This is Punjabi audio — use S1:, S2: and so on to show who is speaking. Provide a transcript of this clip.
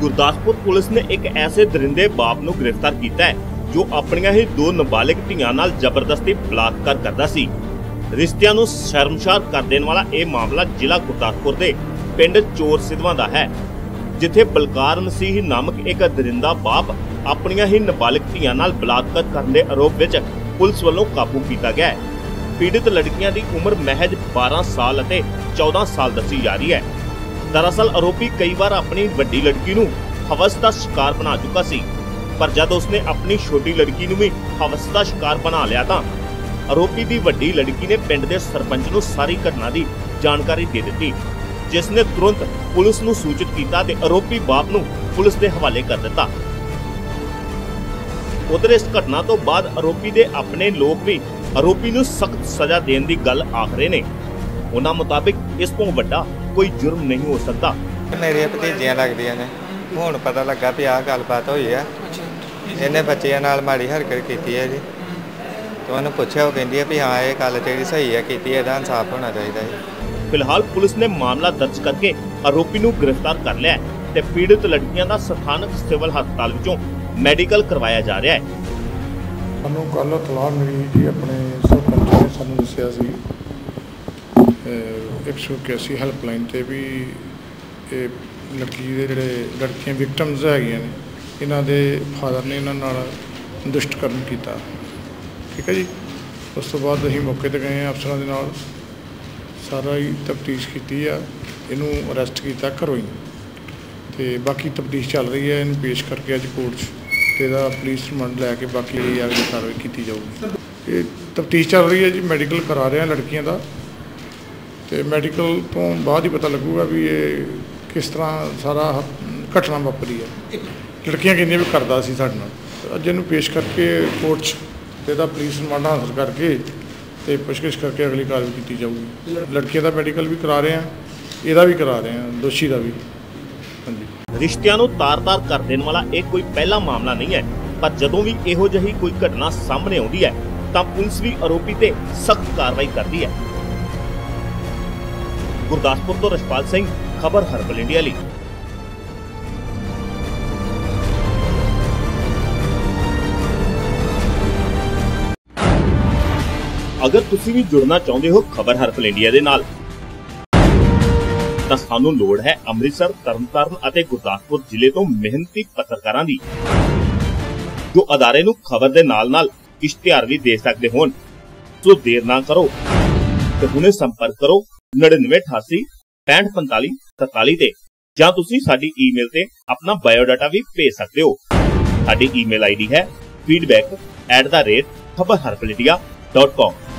S1: ਗੁਰਦਾਸਪੁਰ ਪੁਲਿਸ ਨੇ ਇੱਕ ਐਸੇ ਦਰਿੰਦੇ ਬਾਪ ਨੂੰ ਗ੍ਰਿਫਤਾਰ ਕੀਤਾ ਹੈ, ਜੋ ਆਪਣੀਆਂ ਹੀ ਦੋ ਨਾਬਾਲਿਗ ਧੀਆਂ ਨਾਲ ਜ਼ਬਰਦਸਤੀ ਬਲਾਤਕਾਰ ਕਰਦਾ ਸੀ। ਰਿਸ਼ਤਿਆਂ ਨੂੰ ਸ਼ਰਮਸ਼ਾਰ ਕਰ ਦੇਣ ਵਾਲਾ ਇਹ ਮਾਮਲਾ ਜ਼ਿਲ੍ਹਾ ਗੁਰਦਾਸਪੁਰ ਦੇ ਪਿੰਡ ਚੋਰ ਸਿਧਵਾਂ ਦਾ ਹੈ, ਜਿੱਥੇ ਬਲਕਾਰ ਮਸੀਹ ਨਾਮਕ ਇੱਕ ਦਰਿੰਦਾ ਬਾਪ ਆਪਣੀਆਂ ਹੀ ਨਾਬਾਲਿਗ ਧੀਆਂ ਨਾਲ ਬਲਾਤਕਾਰ ਕਰਨ ਦੇ ਆਰੋਪ ਵਿੱਚ ਪੁਲਿਸ ਵੱਲੋਂ ਕਾਬੂ ਕੀਤਾ ਗਿਆ ਹੈ। ਪੀੜਿਤ ਲੜਕੀਆਂ ਦੀ ਉਮਰ ਮਹਿਜ 12 ਸਾਲ ਅਤੇ 14 ਸਾਲ ਦੱਸੀ ਜਾ ਰਹੀ ਹੈ। ਦਰਅਸਲ ਆਰੋਪੀ ਕਈ ਵਾਰ ਆਪਣੀ ਵੱਡੀ ਲੜਕੀ ਨੂੰ ਹਵਸ ਦਾ ਸ਼ਿਕਾਰ ਬਣਾ ਚੁੱਕਾ ਸੀ। ਪਰ ਜਦ ਉਸਨੇ ਆਪਣੀ ਛੋਟੀ ਲੜਕੀ ਨੂੰ ਵੀ ਹਵਸ ਦਾ ਸ਼ਿਕਾਰ ਬਣਾ ਲਿਆ ਤਾਂ ਆਰੋਪੀ ਦੀ ਵੱਡੀ ਲੜਕੀ ਨੇ ਪਿੰਡ ਦੇ ਸਰਪੰਚ ਨੂੰ ਸਾਰੀ ਘਟਨਾ ਦੀ ਜਾਣਕਾਰੀ ਦੇ ਦਿੱਤੀ, ਜਿਸ ਨੇ ਤੁਰੰਤ ਪੁਲਿਸ ਨੂੰ ਸੂਚਿਤ ਕੀਤਾ ਤੇ ਆਰੋਪੀ ਬਾਪ ਨੂੰ ਪੁਲਿਸ ਦੇ ਹਵਾਲੇ ਕਰ ਦਿੱਤਾ। ਉਧਰ ਇਸ ਘਟਨਾ ਤੋਂ ਬਾਅਦ ਆਰੋਪੀ ਦੇ ਆਪਣੇ ਲੋਕ ਵੀ ਆਰੋਪੀ ਨੂੰ ਸਖਤ ਸਜ਼ਾ ਦੇਣ ਦੀ ਗੱਲ ਆਖ ਰਹੇ ਨੇ। ਉਹਨਾਂ ਮੁਤਾਬਿਕ ਇਸ ਤੋਂ ਵੱਡਾ ਕੋਈ ਜੁਰਮ ਨਹੀਂ ਹੋ ਸਕਦਾ।
S2: ਮੇਰੀਆਂ ਭਤੀਜੀਆਂ ਲੱਗਦੀਆਂ ਨੇ। ਹੁਣ ਪਤਾ ਲੱਗਾ ਵੀ ਆਹ ਗੱਲਬਾਤ ਹੋਈ ਆ। ਇਹਨੇ ਬੱਚਿਆਂ ਨਾਲ ਮਾੜੀ ਹਰਕਤ ਕੀਤੀ ਹੈ ਜੀ। ਤੇ ਉਹਨੂੰ ਪੁੱਛਿਆ ਉਹ ਕਹਿੰਦੀ ਹੈ ਵੀ ਹਾਂ ਇਹ ਗੱਲ ਜਿਹੜੀ ਸਹੀ ਹੈ ਕੀਤੀ ਹੈ ਇਹਦਾ ਇਨਸਾਫ ਹੋਣਾ ਚਾਹੀਦਾ ਹੈ
S1: ਫਿਲਹਾਲ ਪੁਲਿਸ ਨੇ ਮਾਮਲਾ ਦਰਜ ਕਰਕੇ ਆਰੋਪੀ ਨੂੰ ਗ੍ਰਿਫਤਾਰ ਕਰ ਲਿਆ ਹੈ ਤੇ ਪੀੜਿਤ ਲੜਕੀਆਂ ਦਾ ਸਥਾਨਕ ਸਿਵਲ ਹਸਪਤਾਲ ਵਿੱਚੋਂ ਮੈਡੀਕਲ ਕਰਵਾਇਆ ਜਾ ਰਿਹਾ ਹੈ।
S3: ਸਾਨੂੰ ਕੱਲ੍ਹ ਤਲਾਹ ਮਿਲੀ ਜੀ ਆਪਣੇ ਸਰਪੰਚ ਨੇ ਸਾਨੂੰ ਦੱਸਿਆ ਸੀ 181 ਹੈਲਪਲਾਈਨ ਤੇ ਵੀ ਇਹ ਲੜਕੀ ਦੇ ਜਿਹੜੇ ਲੜਕੀਆਂ ਵਿਕਟਮਸ ਹੈਗੀਆਂ ਨੇ, ਇਹਨਾਂ ਦੇ ਫਾਦਰ ਨੇ ਇਹਨਾਂ ਨਾਲ ਦੁਸ਼ਟਕਰਮ ਕੀਤਾ। ਠੀਕ ਹੈ ਜੀ? ਉਸ ਤੋਂ ਬਾਅਦ ਅਸੀਂ ਮੌਕੇ ਤੇ ਗਏ ਹਾਂ ਅਫਸਰਾਂ ਦੇ ਨਾਲ। ਸਾਰਾ ਹੀ ਤਫਤੀਸ਼ ਕੀਤੀ ਆ, ਇਹਨੂੰ ਅਰੈਸਟ ਕੀਤਾ ਘਰੋਂ ਹੀ। ਤੇ ਬਾਕੀ ਤਫਤੀਸ਼ ਚੱਲ ਰਹੀ ਹੈ, ਇਹਨੂੰ ਪੇਸ਼ ਕਰਕੇ ਅੱਜ ਕੋਰਟ 'ਚ ਤੇ ਇਹਦਾ ਪੁਲਿਸ ਰਿਮਾਂਡ ਲੈ ਕੇ ਬਾਕੀ ਜਿਹੜੀ ਅਗਲੀ ਕਾਰਵਾਈ ਕੀਤੀ ਜਾਊਗੀ। ਇਹ ਤਫਤੀਸ਼ ਚੱਲ ਰਹੀ ਹੈ ਜੀ ਮੈਡੀਕਲ ਕਰਾ ਰਹੇ ਆ ਲੜਕੀਆਂ ਦਾ। ਤੇ ਮੈਡੀਕਲ ਤੋਂ ਬਾਅਦ ਹੀ ਪਤਾ ਲੱਗੂਗਾ ਵੀ ਇਹ ਕਿਸ ਤਰ੍ਹਾਂ ਸਾਰਾ ਘਟਨਾ ਵਾਪਰੀ ਹੈ। ਲੜਕੀਆਂ ਕਹਿੰਦੀਆਂ ਵੀ ਕਰਦਾ ਸੀ ਸਾਡੇ ਨਾਲ। ਅੱਜ ਇਹਨੂੰ ਪੇਸ਼ ਕਰਕੇ ਕੋਰਟ 'ਚ ਇਹਦਾ ਪੁਲਿਸ ਰਿਮਾਂਡ ਹਾਸਲ ਕਰਕੇ ਤੇ ਪੁੱਛਗਿੱਛ ਕਰਕੇ ਅਗਲੀ ਕਾਰਵਾਈ ਕੀਤੀ ਜਾਊਗੀ। ਲੜਕੀਆਂ ਦਾ ਮੈਡੀਕਲ ਵੀ ਕਰਾ ਰਹੇ ਆ ਇਹਦਾ ਵੀ ਕਰਾ ਰਹੇ ਆ ਦੋਸ਼ੀ ਦਾ ਵੀ। ਹਾਂਜੀ।
S1: ਰਿਸ਼ਤਿਆਂ ਨੂੰ ਤਾਰ-ਤਾਰ ਕਰ ਦੇਣ ਵਾਲਾ ਇਹ ਕੋਈ ਪਹਿਲਾ ਮਾਮਲਾ ਨਹੀਂ ਹੈ, ਪਰ ਜਦੋਂ ਵੀ ਇਹੋ ਜਿਹੀ ਕੋਈ ਘਟਨਾ ਸਾਹਮਣੇ ਆਉਂਦੀ ਹੈ, ਤਾਂ ਪੁਲਿਸ ਵੀ ਆਰੋਪੀ ਤੇ ਸਖਤ ਕਾਰਵਾਈ ਕਰਦੀ ਹੈ। ਗੁਰਦਾਸਪੁਰ ਤੋਂ ਰਸ਼ਪਾਲ ਸਿੰਘ, ਖਬਰ ਹਰਬਲ ਇੰਡੀਆ ਲਈ। ਅਗਰ ਤੁਸੀਂ ਵੀ ਜੁੜਨਾ ਚਾਹੁੰਦੇ ਹੋ ਖਬਰ ਹਰਬਲ ਇੰਡੀਆ ਦੇ ਨਾਲ, ਤਾਂ ਸਾਨੂੰ ਲੋੜ ਹੈ ਅੰਮ੍ਰਿਤਸਰ, ਤਰਨਤਾਰਨ ਅਤੇ ਗੁਰਦਾਸਪੁਰ ਜ਼ਿਲ੍ਹੇ ਤੋਂ ਮਿਹਨਤੀ ਪੱਤਰਕਾਰਾਂ ਦੀ, ਜੋ ਅਦਾਰੇ ਨੂੰ ਖਬਰ ਦੇ ਨਾਲ-ਨਾਲ ਇਸ਼ਤਿਹਾਰ ਵੀ ਦੇ ਸਕਦੇ ਹੋਣ। ਸੋ ਦੇਰ ਨਾ ਕਰੋ ਤੇ ਹੁਣੇ ਸੰਪਰਕ ਕਰੋ 9988 6545 47 ਤੇ ਜਾਂ ਤੁਸੀਂ ਸਾਡੀ ਈਮੇਲ ਤੇ ਆਪਣਾ ਬਾਇਓਡਾਟਾ ਵੀ ਭੇਜ ਸਕਦੇ ਹੋ ਸਾਡੀ ਈਮੇਲ ਆਈਡੀ ਹੈ feedback@khabarharpaladia.com